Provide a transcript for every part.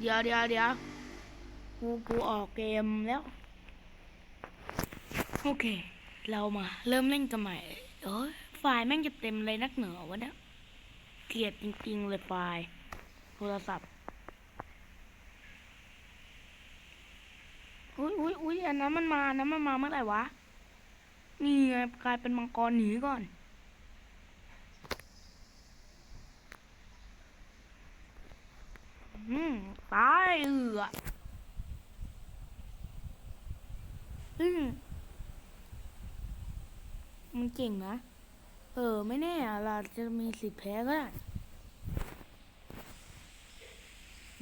เดี๋ยวเดี๋ยวเดี๋ยวกูกูออกเกมแล้ว โอเค เรามา เริ่มเล่นกันใหม่เอ้ยไฟล์แม่งจะเต็มเลยนักเหนือวะเนี่ยเกลียดจริงๆเลยไฟล์โทรศัพท์อุ้ยอุ้ยอุ้ยอันนั้นมันมาอันนั้นมันมาเมื่อไหร่วะ นี่ไงกลายเป็นมังกรหนีก่อน อืม ตายเอืออืมมันเก่งนะ เออ ไม่แน่อเราจะมีสิทธิ์แพ้ก็ได้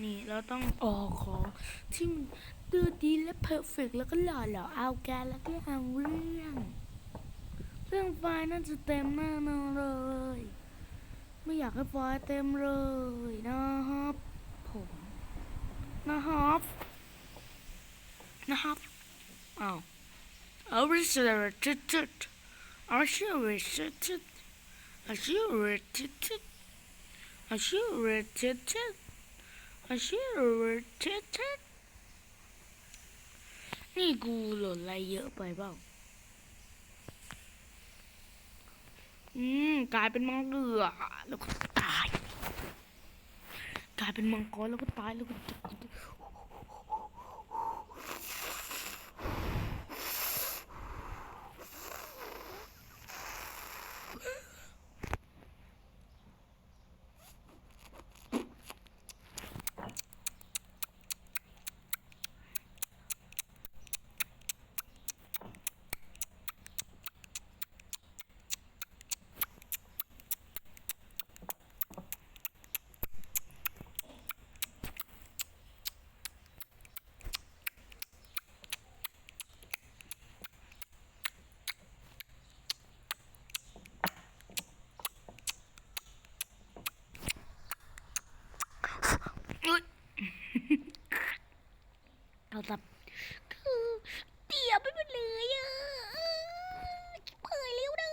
นี่เราต้องออกของที่มันดูดีและเพอร์เฟกแล้วก็หล่อเหลาเอาแกแล้วก็เอาเรื่องเรื่องไฟน่าจะเต็มแน่นอนเลย ไม่อยากให้ไฟเต็มเลยนะครับ ผมนะครับนะครับอ้าวเอาไปเสร็จจุดจุดเอาชื่อไปเสร็จจุดเอาชื่อไปจุดจุดเอาชื่อไปจุดจุดเอาชื่อไปจุดจุดนี่กูหล่นอะไรเยอะไปเปล่าอืมกลายเป็นมังเกือแล้ว เป็นมังกรแล้วก็ตายแล้วก็อุ๊ย เราจับคือเตียไปหมดเลยอะชิบหายเร็วนะ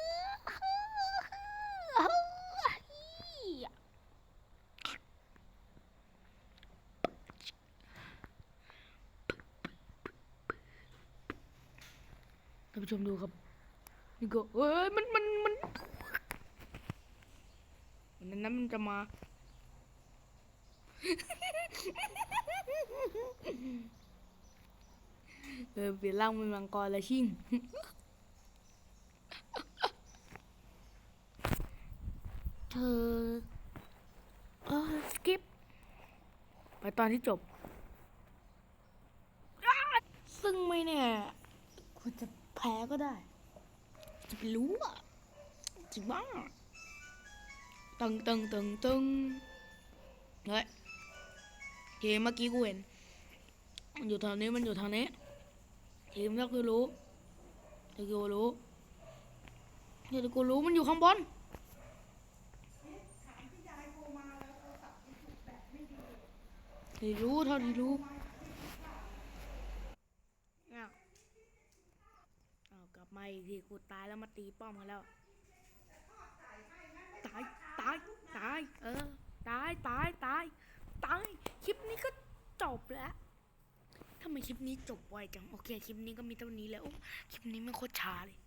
ท่านผู้ชมดูครับ นี่ก็เอ้ยมันมันมันมันนั้นมันจะมา เออเปลี่ยนร่างเป็นมังกรแล้วชิงเธอเออสกิป ไปตอนที่จบ ซึ่งไม่แน่คุณจะแพ้ก็ได้ จะไปรู้อะจริงบ้าตึงตึงตึงตึงเฮ้ยเกมเมื่อกี้กูเห็นมันอยู่ทางนี้มันอยู่ทางนี้ ทีมแล้วคือรู้เดี๋ยวกูรู้เดี๋ยวกูรู้มันอยู่ข้างบนที่รู้เท่าที่รู้อ้าวอ้าวกลับมาอีกทีกูตายแล้วมาตีป้อมกันแล้ว ตาย ตาย ตาย เออ ตาย ตาย ตาย ตาย คลิปนี้ก็จบแล้ว ทำไมคลิปนี้จบไวจัง โอเค คลิปนี้ก็มีเท่านี้แล้ว คลิปนี้ไม่โคตรช้าเลย